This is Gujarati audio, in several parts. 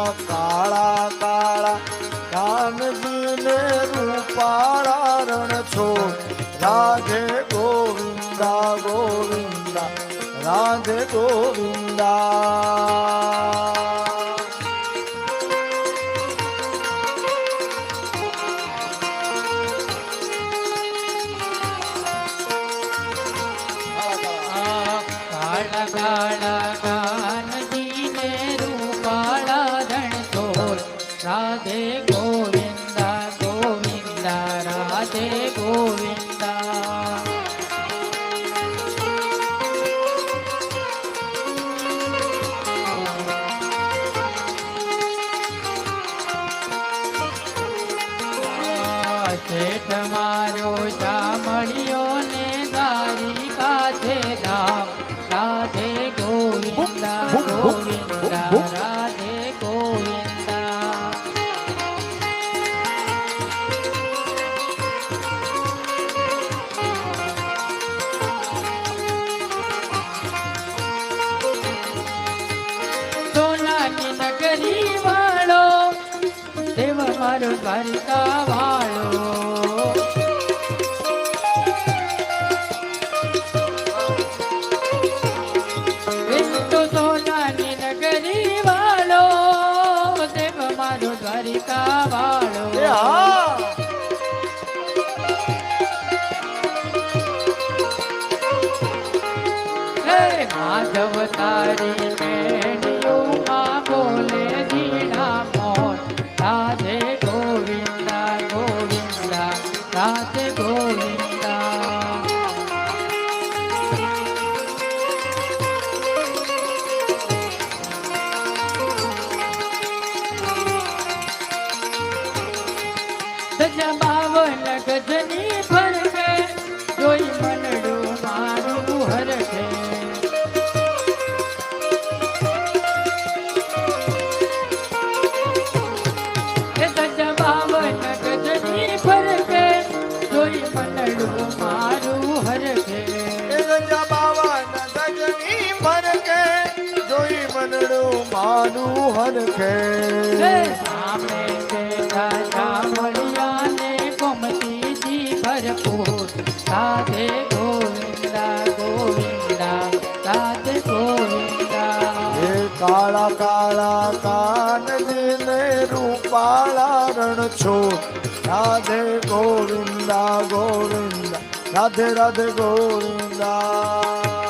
કાળા કાળા કાનજીને રૂપાળા રણ છો. રાધે ગોવિંદા ગોવિંદા રાધે ગોવિંદા. કાળા રાધે ગોવિંદા. શેઠ મારો ચામડિયો ને દારી કાથે ધામ રાધે ગોવિંદા ગોવિંદા મારો દ્વારિકા વાળો. સોનાની નગરી વાળો દેવ મારો દ્વારિકા વાળો. માધવ તારી સજા બાવન ગજની ફરકે જોઈ મનડું મારું હરકે એ સજા બાવન ગજની ફરકે જોઈ મનડું મારું હરકે એ ગંજા બાવન ગજની ફરકે જોઈ મનડું માનું હરખે. સામે બેઠા ચામડિયાને ભરપૂર રાધે ગોવિંદા ગોવિંદા રાધે ગોવિંદા એ કાળા કાળા કાનજીને રૂપાળા રણ છો રાધે ગોવિંદા ગોવિંદા, રાધે રાધે, ગોવિંદા.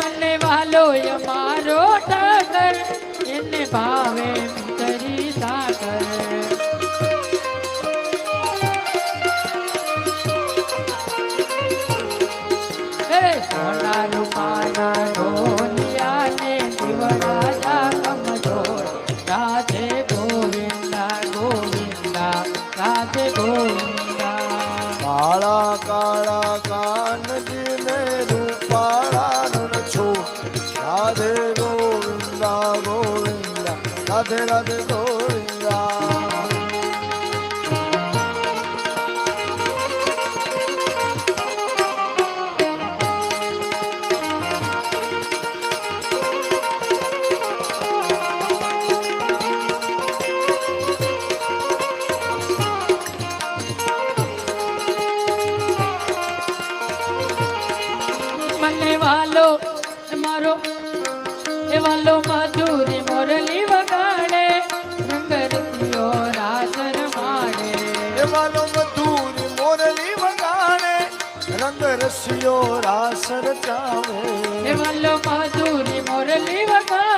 મને વાલો અમારો ઠાકર એને ભાવે ચરી સાકર. સોના રૂપાના ઢોલિયાને દીવડાજા કમજોર રાધે ગોવિંદા ગોવિંદા રાધે ગોવિંદા. રાધે રાધે ગોવિંદા. વાલો મારો એ વાલો મધુરી મોરલી. રમાડે મધુર મોરલી વગાડે રંગ રસિયો રાસ રચાવે વાલો મધુરી મોરલી વગાડે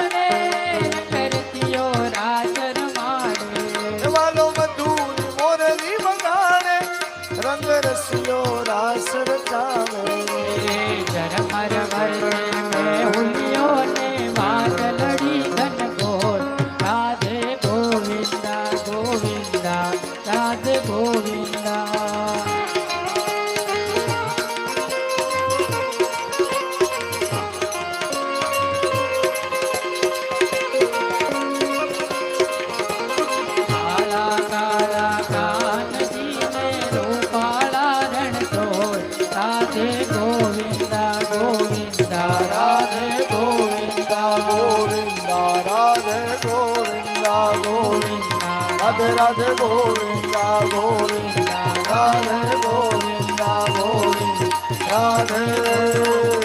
ગોવિંદા ગોવિંદા રાધે રાધે ગોવિંદા ગોવિંદા રાધે ગોવિંદા ગોવિંદા રાધે.